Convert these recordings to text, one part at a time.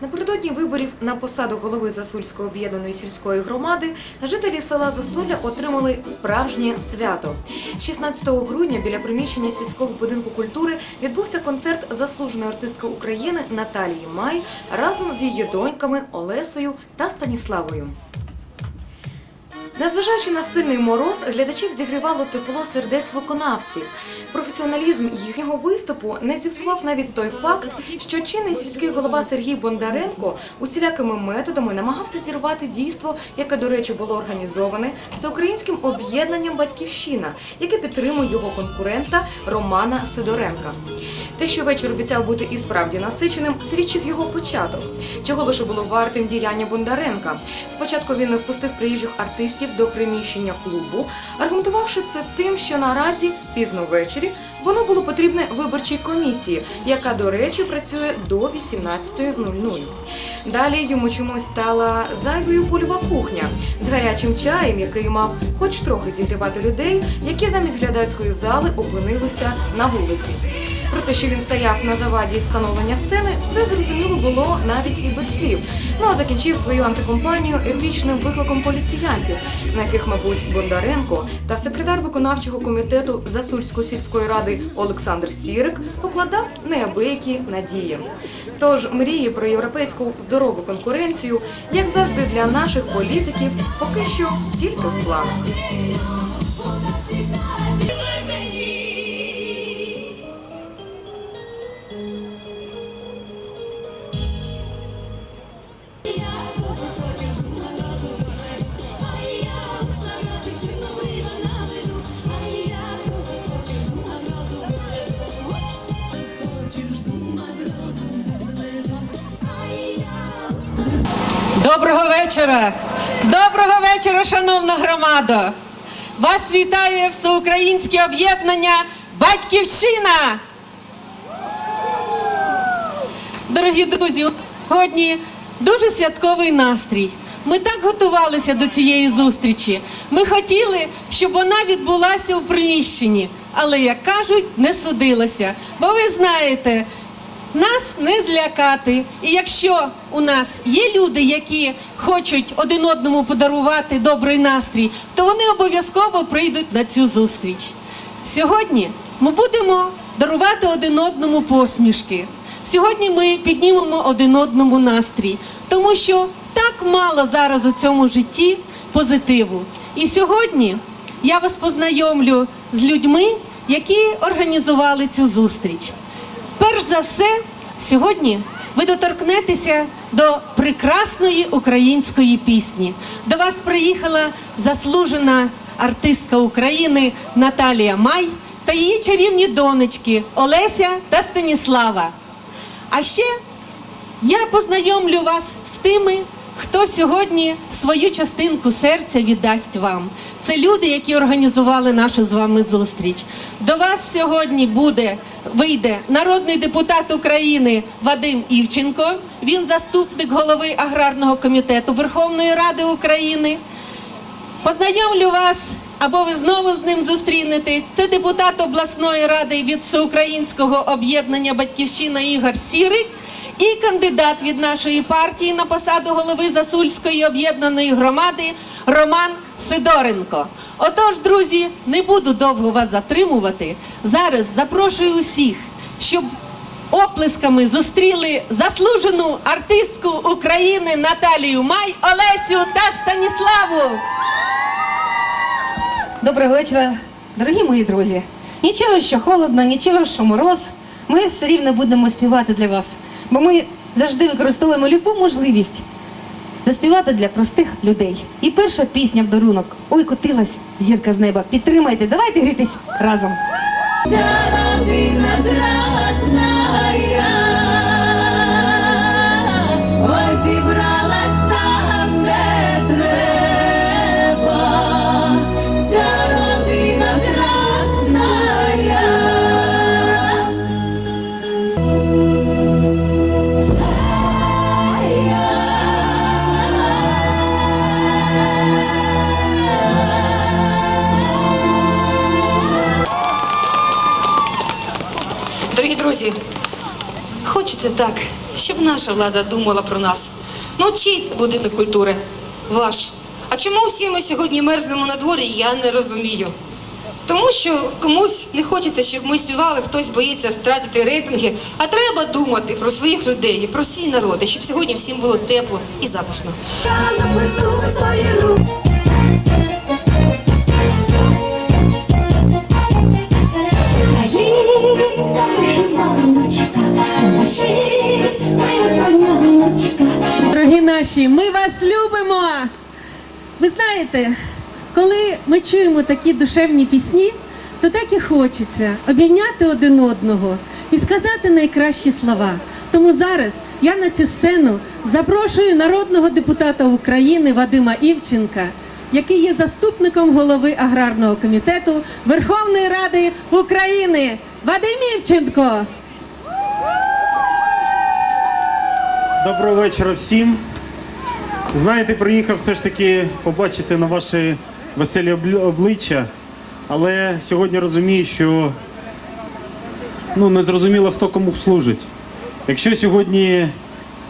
Напередодні виборів на посаду голови Засульської об'єднаної сільської громади жителі села Засуля отримали справжнє свято. 16 грудня біля приміщення сільського будинку культури відбувся концерт заслуженої артистки України Наталії Май разом з її доньками Олесою та Станіславою. Незважаючи на сильний мороз, глядачів зігрівало тепло сердець виконавців. Професіоналізм їхнього виступу не зіпсував навіть той факт, що чинний сільський голова Сергій Бондаренко усілякими методами намагався зірвати дійство, яке, до речі, було організоване всеукраїнським об'єднанням Батьківщина, яке підтримує його конкурента Романа Сидоренка. Те, що вечір обіцяв бути і справді насиченим, свідчив його початок, чого лише було вартим діяння Бондаренка. Спочатку він не впустив приїжджих артистів до приміщення клубу, аргументувавши це тим, що наразі пізно ввечері воно було потрібне виборчій комісії, яка, до речі, працює до 18.00. Далі йому чомусь стала зайвою польова кухня з гарячим чаєм, який мав хоч трохи зігрівати людей, які замість глядацької зали опинилися на вулиці. Про те, що він стояв на заваді встановлення сцени, це зрозуміло було навіть і без слів. Ну а закінчив свою антикомпанію епічним викликом поліціянтів, на яких, мабуть, Бондаренко та секретар виконавчого комітету Засульської сільської ради Олександр Сірик покладав неабиякі надії. Тож мрії про європейську здорову конкуренцію, як завжди для наших політиків, поки що тільки в планах. Вечора! Доброго вечора, шановна громада! Вас вітає всеукраїнське об'єднання Батьківщина! Дорогі друзі, сьогодні дуже святковий настрій. Ми так готувалися до цієї зустрічі. Ми хотіли, щоб вона відбулася в приміщенні, але, як кажуть, не судилося. Бо ви знаєте, нас не злякати. І якщо у нас є люди, які хочуть один одному подарувати добрий настрій, то вони обов'язково прийдуть на цю зустріч. Сьогодні ми будемо дарувати один одному посмішки. Сьогодні ми піднімемо один одному настрій, тому що так мало зараз у цьому житті позитиву. І сьогодні я вас познайомлю з людьми, які організували цю зустріч. Перш за все, сьогодні ви доторкнетеся до прекрасної української пісні. До вас приїхала заслужена артистка України Наталія Май та її чарівні донечки Олеся та Станіслава. А ще я познайомлю вас з тими, хто сьогодні свою частинку серця віддасть вам. Це люди, які організували нашу з вами зустріч. До вас сьогодні буде вийде народний депутат України Вадим Івченко. Він заступник голови аграрного комітету Верховної Ради України. Познайомлю вас, або ви знову з ним зустрінетесь. Це депутат обласної ради від Всеукраїнського об'єднання Батьківщина Ігор Сірик і кандидат від нашої партії на посаду голови Засульської об'єднаної громади Роман Сидоренко. Отож, друзі, не буду довго вас затримувати. Зараз запрошую усіх, щоб оплесками зустріли заслужену артистку України Наталію Май, Олесю та Станіславу. Доброго вечора, дорогі мої друзі. Нічого, що холодно, нічого, що мороз. Ми все рівно будемо співати для вас, бо ми завжди використовуємо любу можливість заспівати для простих людей. І перша пісня в дарунок Ой, котилась зірка з неба. Підтримайте, давайте грітись разом. Родина красная, наша влада думала про нас. Ну, чий будинок культури? Ваш. А чому всі ми сьогодні мерзнемо на дворі, я не розумію. Тому що комусь не хочеться, щоб ми співали, хтось боїться втратити рейтинги. А треба думати про своїх людей, і про свій народ, і щоб сьогодні всім було тепло і затишно. Я наші, ми вас любимо! Ви знаєте, коли ми чуємо такі душевні пісні, то так і хочеться обійняти один одного і сказати найкращі слова. Тому зараз я на цю сцену запрошую народного депутата України Вадима Івченка, який є заступником голови аграрного комітету Верховної Ради України. Вадим Івченко! Доброго вечора всім. Знаєте, приїхав все ж таки побачити на ваші веселі обличчя, але сьогодні розумію, що ну, не зрозуміло, хто кому служить. Якщо сьогодні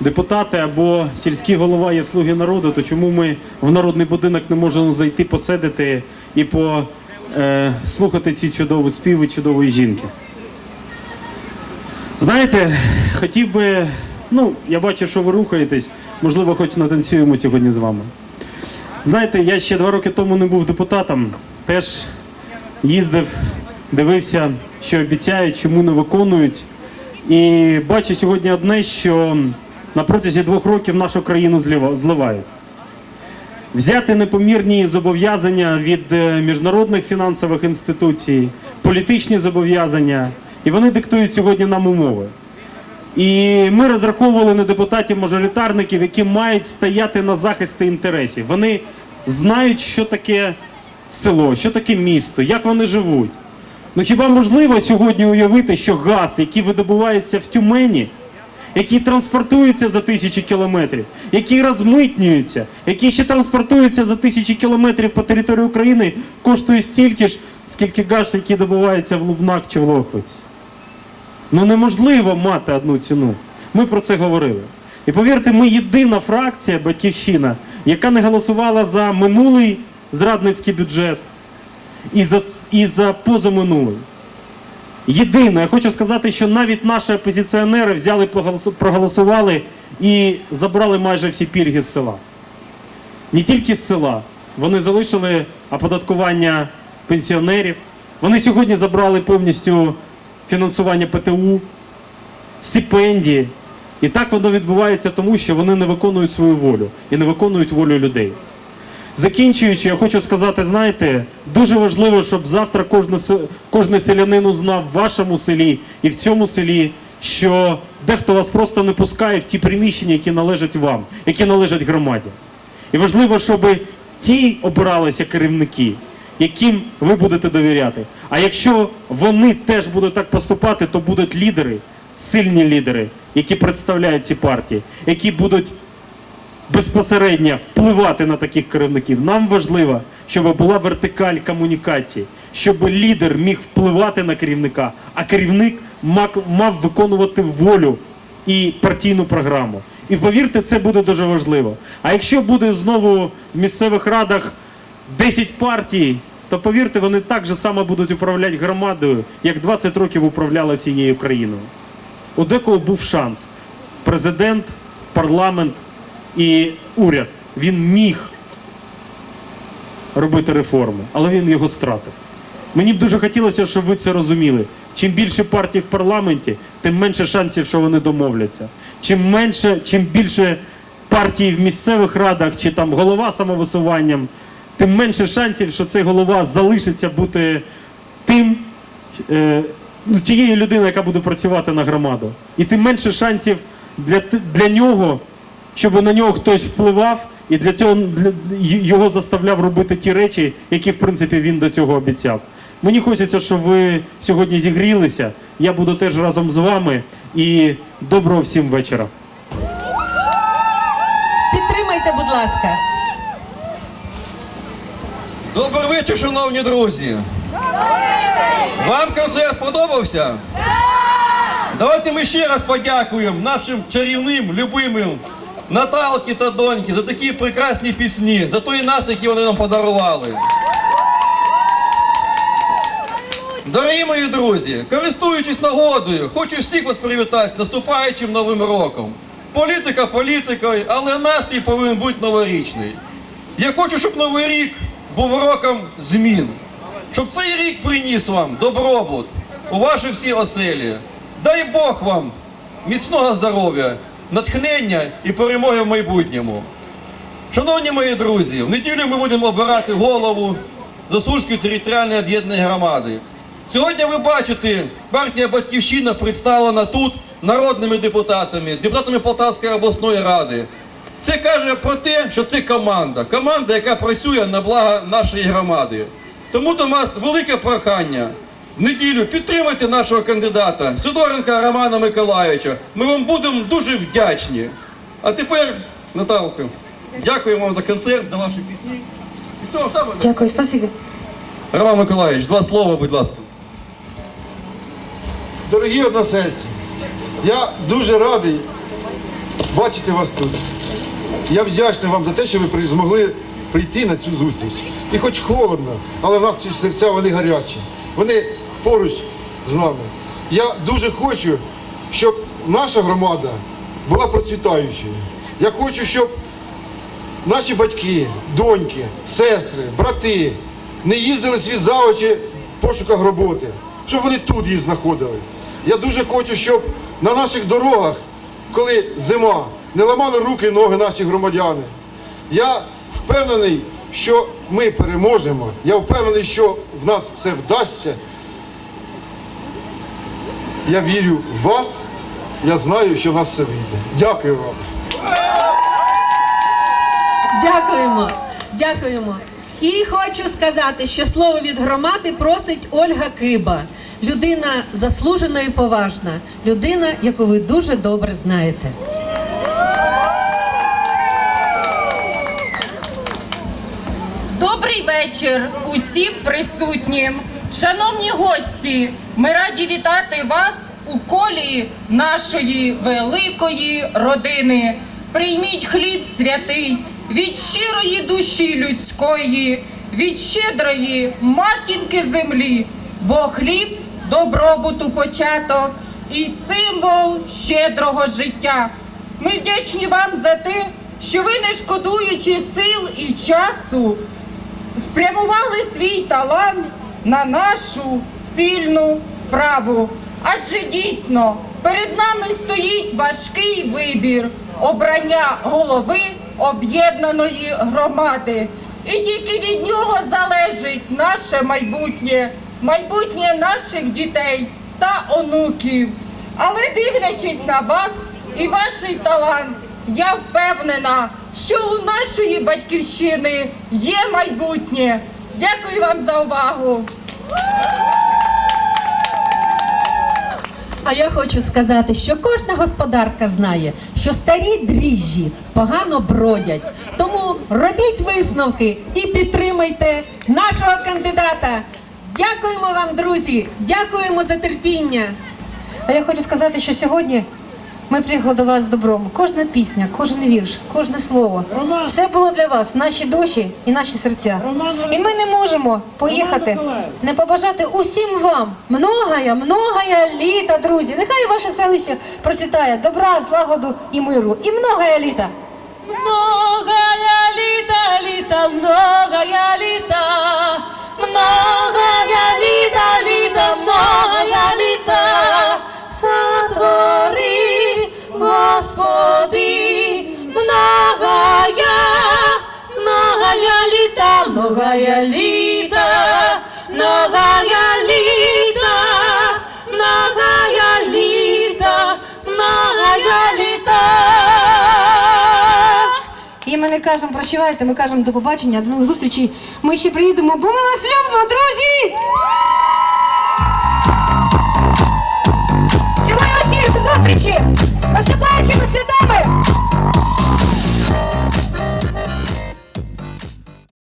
депутати або сільський голова є слуги народу, то чому ми в народний будинок не можемо зайти, посидити і послухати ці чудові співи чудової жінки? Знаєте, хотів би, ну, я бачу, що ви рухаєтесь, можливо, хоч натанцюємо сьогодні з вами. Знаєте, я ще два роки тому не був депутатом, теж їздив, дивився, що обіцяють, чому не виконують. І бачу сьогодні одне, що на протязі двох років нашу країну злива- зливають. Взяти непомірні зобов'язання від е, міжнародних фінансових інституцій, політичні зобов'язання, і вони диктують сьогодні нам умови. І ми розраховували на депутатів-мажоритарників, які мають стояти на захисті інтересів. Вони знають, що таке село, що таке місто, як вони живуть. Ну хіба можливо сьогодні уявити, що газ, який видобувається в Тюмені, який транспортується за тисячі кілометрів, який розмитнюється, який ще транспортується за тисячі кілометрів по території України, коштує стільки ж, скільки газ, який добувається в Лубнах чи в Лохвиці. Ну неможливо мати одну ціну. Ми про це говорили. І повірте, ми єдина фракція Батьківщина, яка не голосувала за минулий зрадницький бюджет і за, і за позаминулий. Єдине, я хочу сказати, що навіть наші опозиціонери взяли, проголосували і забрали майже всі пільги з села. Не тільки з села, вони залишили оподаткування пенсіонерів. Вони сьогодні забрали повністю фінансування ПТУ, стипендії. І так воно відбувається тому, що вони не виконують свою волю і не виконують волю людей. Закінчуючи, я хочу сказати, знаєте, дуже важливо, щоб завтра кожен, се- кожен селянин узнав в вашому селі і в цьому селі, що дехто вас просто не пускає в ті приміщення, які належать вам, які належать громаді. І важливо, щоб ті обиралися керівники, яким ви будете довіряти. А якщо вони теж будуть так поступати, то будуть лідери, сильні лідери, які представляють ці партії, які будуть безпосередньо впливати на таких керівників. Нам важливо, щоб була вертикаль комунікації, щоб лідер міг впливати на керівника, а керівник мав виконувати волю і партійну програму. І повірте, це буде дуже важливо. А якщо буде знову в місцевих радах 10 партій, то повірте, вони так же само будуть управляти громадою, як 20 років управляли цією країною. У декого був шанс. Президент, парламент і уряд. Він міг робити реформи, але він його стратив. Мені б дуже хотілося, щоб ви це розуміли. Чим більше партій в парламенті, тим менше шансів, що вони домовляться. Чим менше, чим більше партій в місцевих радах чи там голова самовисуванням, тим менше шансів, що цей голова залишиться бути тим, е, ну, тією людиною, яка буде працювати на громаду. І тим менше шансів для, для нього, щоб на нього хтось впливав і для цього для, його заставляв робити ті речі, які в принципі він до цього обіцяв. Мені хочеться, щоб ви сьогодні зігрілися. Я буду теж разом з вами. І доброго всім вечора. Підтримайте, будь ласка. Добрий вечір, шановні друзі. Вам концерт сподобався? Давайте ми ще раз подякуємо нашим чарівним, любимим Наталки та доньки за такі прекрасні пісні, за той нас, які вони нам подарували. Дорогі мої друзі, користуючись нагодою, хочу всіх вас привітати з наступаючим новим роком. Політика політикою, але настрій повинен бути новорічний. Я хочу, щоб новий рік був роком змін, щоб цей рік приніс вам добробут у ваші всі оселі. Дай Бог вам міцного здоров'я, натхнення і перемоги в майбутньому. Шановні мої друзі, в неділю ми будемо обирати голову Засульської територіальної об'єднаної громади. Сьогодні ви бачите, партія Батьківщина представлена тут народними депутатами, депутатами Полтавської обласної ради. Це каже про те, що це команда. Команда, яка працює на благо нашої громади. Тому до вас велике прохання. В неділю підтримайте нашого кандидата Сидоренка Романа Миколаївича. Ми вам будемо дуже вдячні. А тепер, Наталка, дякуємо вам за концерт, за ваші пісні. І всього самого. Дякую, спасибі. Роман Миколаївич, два слова, будь ласка. Дорогі односельці, я дуже радий бачити вас тут. Я вдячний вам за те, що ви змогли прийти на цю зустріч. І хоч холодно, але в нас ці серця вони гарячі. Вони поруч з нами. Я дуже хочу, щоб наша громада була процвітаючою. Я хочу, щоб наші батьки, доньки, сестри, брати не їздили світ за очі в пошуках роботи, щоб вони тут її знаходили. Я дуже хочу, щоб на наших дорогах, коли зима, не ламали руки і ноги наші громадяни. Я впевнений, що ми переможемо. Я впевнений, що в нас все вдасться. Я вірю в вас. Я знаю, що в нас все вийде. Дякую вам. Дякуємо, дякуємо. І хочу сказати, що слово від громади просить Ольга Киба. Людина заслужена і поважна, людина, яку ви дуже добре знаєте. Добрий вечір усім присутнім. Шановні гості, ми раді вітати вас у колі нашої великої родини. Прийміть хліб святий від щирої душі людської, від щедрої матінки землі, бо хліб добробуту початок і символ щедрого життя. Ми вдячні вам за те, що ви, не шкодуючи сил і часу, спрямували свій талант на нашу спільну справу. Адже дійсно перед нами стоїть важкий вибір обрання голови об'єднаної громади. І тільки від нього залежить наше майбутнє, майбутнє наших дітей та онуків. Але дивлячись на вас і ваш талант, я впевнена, що у нашої батьківщини є майбутнє. Дякую вам за увагу. А я хочу сказати, що кожна господарка знає, що старі дріжджі погано бродять. Тому робіть висновки і підтримайте нашого кандидата. Дякуємо вам, друзі! Дякуємо за терпіння. А я хочу сказати, що сьогодні ми приїхали до вас з добром. Кожна пісня, кожен вірш, кожне слово. Все було для вас, наші душі і наші серця. І ми не можемо поїхати, не побажати усім вам многая, многая літа, друзі. Нехай ваше селище процвітає добра, злагоду і миру. І многая літа. Многая літа, літа, многая літа, многая літа, літа, многая літа, літа, многая літа, многая літа, многая літа, многая літа. І ми не кажемо прощавайте, ми кажемо до побачення, до нових зустрічей. Ми ще приїдемо, бо ми вас любимо, друзі! Цілуємо всіх до зустрічі! Наступаючими святами!